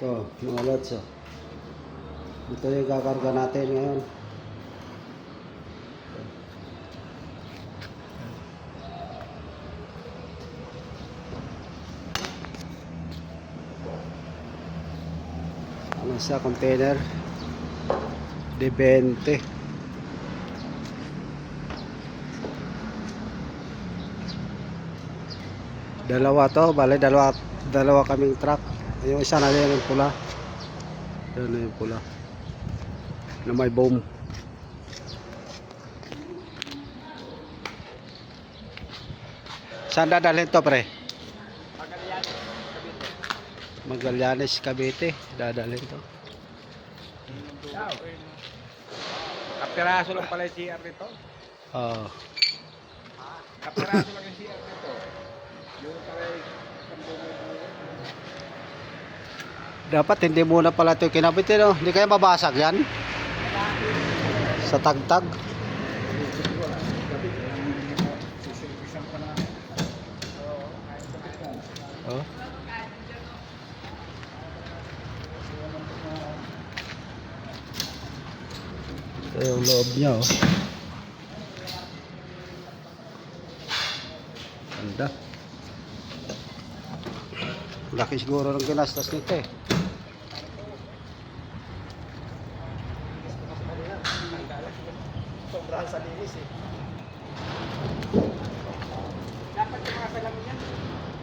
Ito yung kakarga natin ngayon. Ang isa container de 20. Dalawa to, bale dalawa dalawa kaming truck. Yung isa na yan yung pula. Yan na yung pula. Na may boom. Saan dadalhin to pre? Magallanes, Cavite. Dadalhin to. Kapiraso lang pala yung CR nito. Oo. Kapiraso lang yung CR nito. Yung pala yung Dapat hindi muna pala ito kinabit eh, no? Hindi kaya mabasag yan? Sa tagtag. Oh. Ito yung loob niya, oh. Ganda. Laki siguro ng ginastos nito eh. Sobrang sa linis eh. Dapat yung mga salamin yan.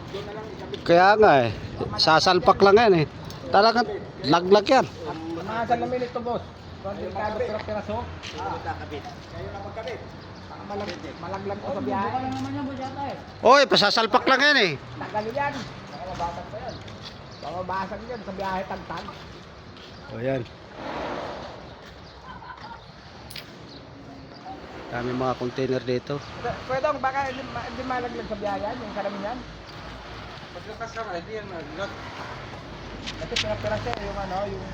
Doon na lang ikabit. Kaya nga eh. Sasalpak lang yan eh. Talagang laglag yan. Ang mga salamin ito boss. Delikado pero piraso. Kakabit. Kayo na magkabit. Baka malag malaglag ko sa biyahe. Eh. Oy, pasasalpak lang yan eh. Tagal yan. Baka mabasag pa yan. Baka mabasag yan sa biyahe tagtag. O yan. Dami mga container dito. Pwede baka hindi, ma- hindi malaglag sa biyahe yan, yung salamin yan. Pagkakas ka, hindi yan naglag. Kasi pira-pira siya yung ano, yung